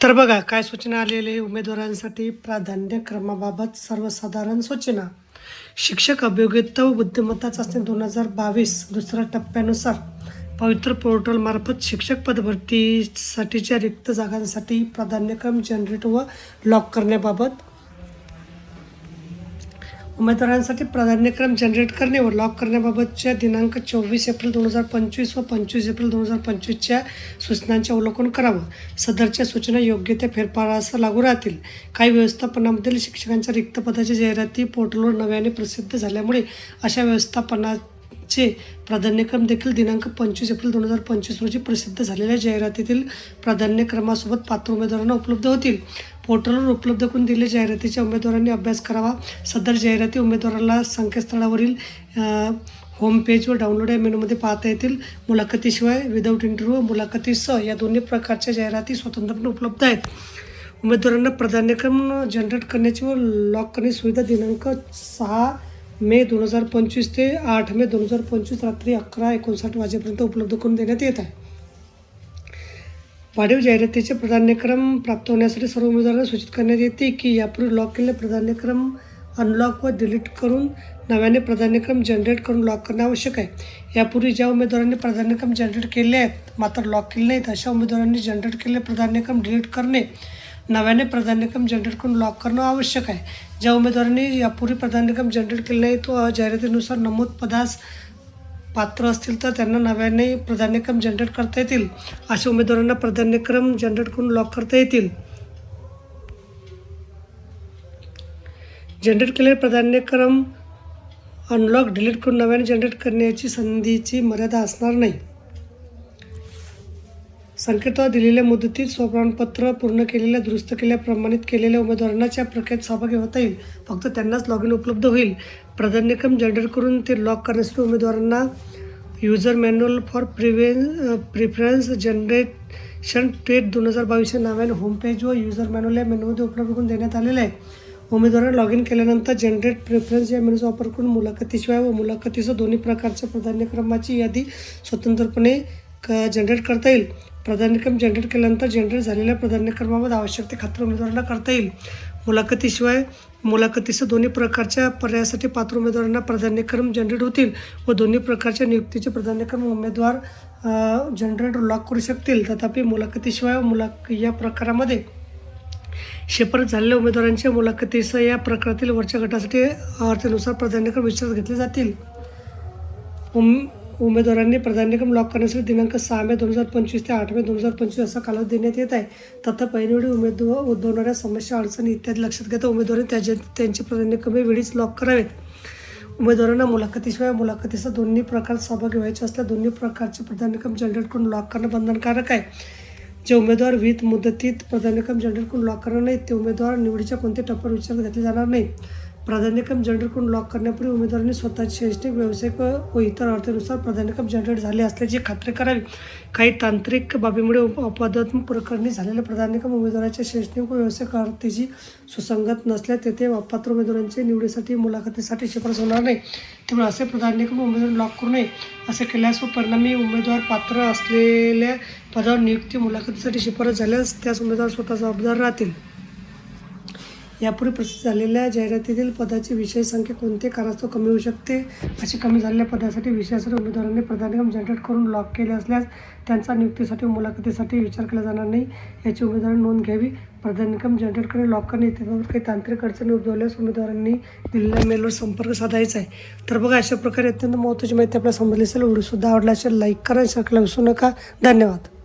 तर बघा काय सूचना आलेली आहे उमेदवारांसाठी? प्राधान्य क्रमाबाबत सर्वसाधारण सूचना. शिक्षक अभियोग्यता व बुद्धिमत्ता चाचणी दोन हजार बावीस दुसऱ्या टप्प्यानुसार पवित्र पोर्टलमार्फत शिक्षक पदभरतीसाठीच्या रिक्त जागांसाठी प्राधान्यक्रम जनरेट व लॉक करण्याबाबत उमेदवारांसाठी प्राधान्यक्रम जनरेट करणे व लॉक करण्याबाबतच्या दिनांक चोवीस एप्रिल दोन हजार पंचवीस व पंचवीस एप्रिल दोन हजार पंचवीसच्या सूचनांचे अवलोकन करावं. सदरच्या सूचना योग्य त्या फेरफारास लागू राहतील. काही व्यवस्थापनामधील शिक्षकांच्या रिक्त पदाच्या जाहिराती पोर्टलवर नव्याने प्रसिद्ध झाल्यामुळे अशा व्यवस्थापनाचे प्राधान्यक्रम देखील दिनांक पंचवीस एप्रिल दोन हजार पंचवीस रोजी प्रसिद्ध झालेल्या जाहिरातीतील प्राधान्यक्रमासोबत पात्र उमेदवारांना उपलब्ध होतील. पोर्टलवर उपलब्ध करून दिलेल्या जाहिरातीच्या उमेदवारांनी अभ्यास करावा. सदर जाहिराती उमेदवाराला संकेतस्थळावरील अ, होम पेजवर डाउनलोड या मेनूमध्ये पाहता येतील. मुलाखतीशिवाय विदाऊट इंटरव्ह्यू मुलाखतीसह या दोन्ही प्रकारच्या जाहिराती स्वतंत्रपणे उपलब्ध आहेत. उमेदवारांना प्राधान्यक्रम जनरेट करण्याची व लॉक करण्याची सुविधा दिनांक सहा मे दोन हजार पंचवीस ते आठ मे दोन हजार पंचवीस रात्री अकरा एकोणसाठ वाजेपर्यंत उपलब्ध करून देण्यात येत आहे. वाढीव जाहिरातीचे प्राधान्यक्रम प्राप्त होण्यासाठी सर्व उमेदवारांना सूचित करण्यात येते की यापूर्वी लॉक केलेले प्राधान्यक्रम अनलॉक व डिलीट करून नव्याने प्राधान्यक्रम जनरेट करून लॉक करणे आवश्यक आहे. यापूर्वी ज्या उमेदवारांनी प्राधान्यक्रम जनरेट केले आहेत मात्र लॉक केले नाहीत अशा उमेदवारांनी जनरेट केलेले प्राधान्यक्रम डिलीट करणे नव्याने प्राधान्यक्रम जनरेट करून लॉक करणं आवश्यक आहे. ज्या उमेदवारांनी यापूर्वी प्राधान्यक्रम जनरेट केले नाही तो जाहिरातीनुसार नमूद पदास पात्र असतील तर त्यांना नव्याने प्राधान्यक्रम जनरेट करता येतील. अशा उमेदवारांना प्राधान्यक्रम जनरेट करून लॉक करता येतील. जनरेट केलेले प्राधान्यक्रम अनलॉक डिलीट करून नव्याने जनरेट करण्याची संधीची मर्यादा असणार नाही. संकेतावर दिलेल्या मुदतीत स्वप्रमाणपत्र पूर्ण केलेल्या दुरुस्त केल्या प्रमाणित केलेल्या उमेदवारांनाच प्रक्रियेत सहभागी होता येईल. फक्त त्यांनाच लॉग इन उपलब्ध होईल. प्राधान्यक्रम जनरेट करून ते लॉक करण्यासाठी उमेदवारांना युजर मॅन्युअल फॉर प्रिव्हेन प्रिफरन्स जनरेशन ट्रेट दोन हजार बावीसच्या नावाने होमपेज व युजर मॅन्युअल या मेनूमध्ये उपलब्ध करून देण्यात आलेलं आहे. उमेदवारांना लॉग इन केल्यानंतर जनरेट प्रेफरन्स या मेनूचा वापर करून मुलाखतीशिवाय व मुलाखतीसह दोन्ही प्रकारच्या प्राधान्यक्रमाची यादी स्वतंत्रपणे क जनरेट करता येईल. प्राधान्यक्रम जनरेट केल्यानंतर जनरेट झालेल्या प्राधान्यक्रमामध्ये आवश्यक ते खात्री उमेदवारांना करता येईल. मुलाखतीशिवाय मुलाखतीसह दोन्ही प्रकारच्या पर्यायासाठी पात्र उमेदवारांना प्राधान्यक्रम जनरेट होतील व दोन्ही प्रकारच्या नियुक्तीचे प्राधान्यक्रम उमेदवार जनरेट लॉक करू शकतील. तथापि मुलाखतीशिवाय व मुलाख या प्रकारामध्ये शिफारस झालेल्या उमेदवारांच्या मुलाखतीसह या प्रकारातील वरच्या गटासाठी अर्थेनुसार प्राधान्यक्रम विचारात घेतले जातील. उम उमेदवारांनी प्राधान्यक्रम लॉक करण्यासाठी दिनांक सहा मे दोन हजार पंचवीस ते आठ मे दोन हजार पंचवीस असा कालावधी देण्यात येत आहे. तथा ऐनवेळी उमेदवार उद्भवणाऱ्या समस्या अडचणी इत्यादी लक्षात घेता उमेदवारांनी त्याचे त्यांचे प्राधान्यक्रम वेळीच लॉक करावेत उमेदवारांना मुलाखतीशिवाय मुलाखतीचा दोन्ही प्रकारात सहभागी व्हायचे असल्या दोन्ही प्रकारचे प्राधान्यक्रम जनरेट करून लॉक करणं बंधनकारक आहे. जे उमेदवार विथ मुदतीत प्राधान्यक्रम जनरेट करून लॉक करणार नाहीत ते उमेदवार निवडीच्या कोणत्या टप्प्यावर विचारात घेतले जाणार नाही प्राधान्यक्रम जनरेटकडून लॉक करण्यापूर्वी उमेदवारांनी स्वतःचे शैक्षणिक व्यावसायिक व इतर अर्थानुसार प्राधान्यक्रम जनरेट झाले असल्याची खात्री करावी. काही तांत्रिक बाबीमुळे अपवादात्मक प्रकरणी झालेल्या प्राधान्यक्रम उमेदवाराच्या शैक्षणिक व व्यावसायिक अर्थेची सुसंगत नसल्यास तेथे अपात्र उमेदवारांच्या निवडीसाठी मुलाखतीसाठी शिफारस होणार नाही. त्यामुळे असे प्राधान्यक्रम उमेदवार लॉक करू नये. असे केल्यास व परिणामी उमेदवार पात्र असलेल्या पदावर नियुक्ती मुलाखतीसाठी शिफारस झाल्यास त्यास उमेदवार स्वतः जबाबदार राहतील. यापूर्वी प्रसिद्ध झालेल्या जाहिरातीतील पदाची विषय संख्या कोणते? कारणास्तव कमी होऊ शकते. अशी कमी झालेल्या पदासाठी विषयासाठी उमेदवारांनी प्राधान्यक्रम जनरेट करून लॉक केले असल्यास त्यांचा नियुक्तीसाठी मुलाखतीसाठी विचार केला जाणार नाही. याची उमेदवारांनी नोंद घ्यावी. प्राधान्यक्रम जनरेट करणे लॉक करणे इत्यादीवर काही तांत्रिक अडचणी उद्भवल्यास उमेदवारांनी दिलेल्या मेलवर संपर्क साधायचा आहे. तर बघा अशा प्रकारे अत्यंत महत्त्वाची माहिती आपल्याला समजली असेल. व्हिडिओसुद्धा आवडला असेल लाईक करा शेअर करायला विसरू नका. धन्यवाद.